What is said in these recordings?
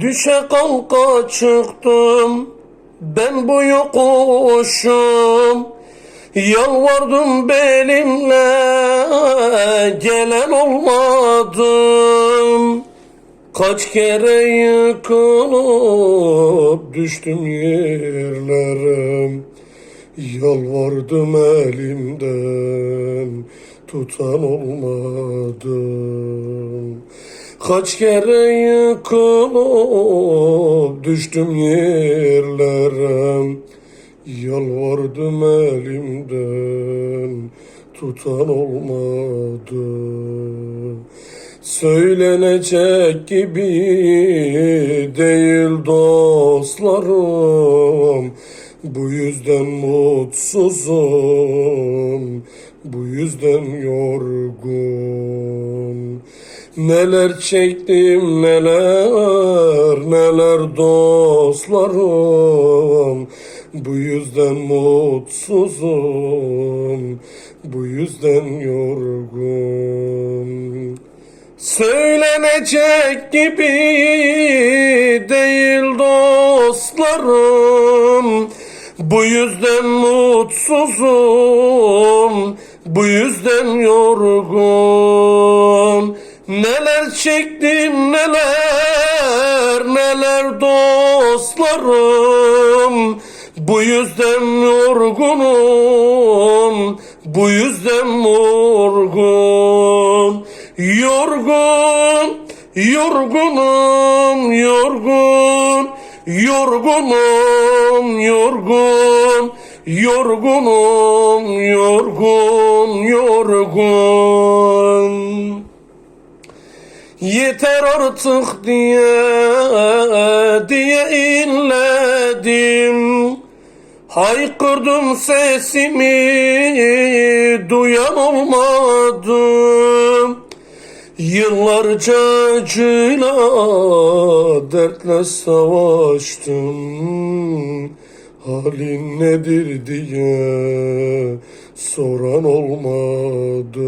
Düşe kalka çıktım ben bu yokuşum. Yalvardım benimle gelen olmadım. Kaç kere yıkılıp düştüm yerlerim. Yalvardım elimden tutan olmadım Kaç kere yıkılıp düştüm yerlere Yalvardım elimden tutan olmadı. Söylenecek gibi değil dostlarım. Bu yüzden mutsuzum Bu yüzden yorgun Neler çektim neler neler dostlarım. Bu yüzden mutsuzum Bu yüzden yorgun Söylenecek gibi değil dostlarım. Bu yüzden mutsuzum Bu yüzden yorgun çektim neler neler dostlarım. Bu yüzden yorgunum Bu yüzden morgun Yorgun Yorgunum yorgun. Yorgunum yorgun. Yorgunum yorgun yorgun Yeter artık diye diye inledim. Haykırdım sesimi duyan olmadı Yıllarca acıyla dertle savaştım. Halin nedir diye soran olmadı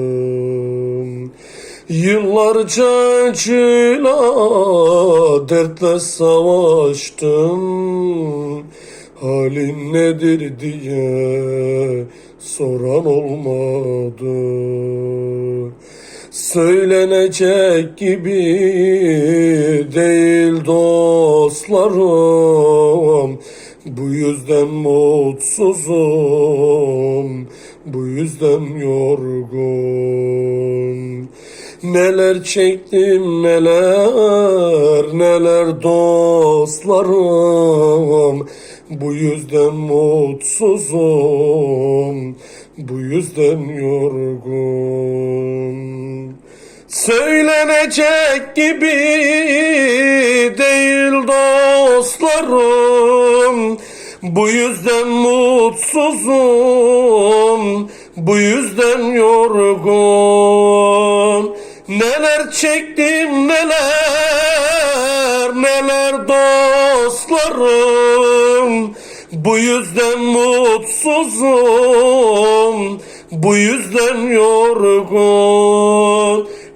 Yıllarca acıyla dertle savaştım. Halin nedir diye soran olmadı. Söylenecek gibi değil dostlarım. Bu yüzden mutsuzum Bu yüzden yorgun Neler çektim neler neler dostlarım. Bu yüzden mutsuzum Bu yüzden yorgun Söylenecek gibi değil dostlarım. Bu yüzden mutsuzum Bu yüzden yorgun çektim neler neler dostlarım. Bu yüzden mutsuzum Bu yüzden yorgun.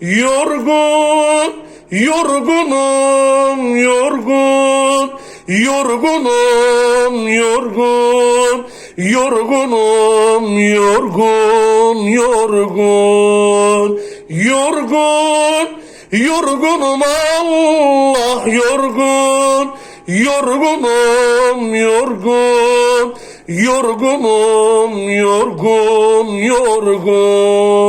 Yorgun Yorgunum yorgun. Yorgunum yorgun. Yorgunum yorgun yorgun Yorgun Yorgunum Allah yorgun. Yorgunum yorgun. Yorgunum yorgun yorgun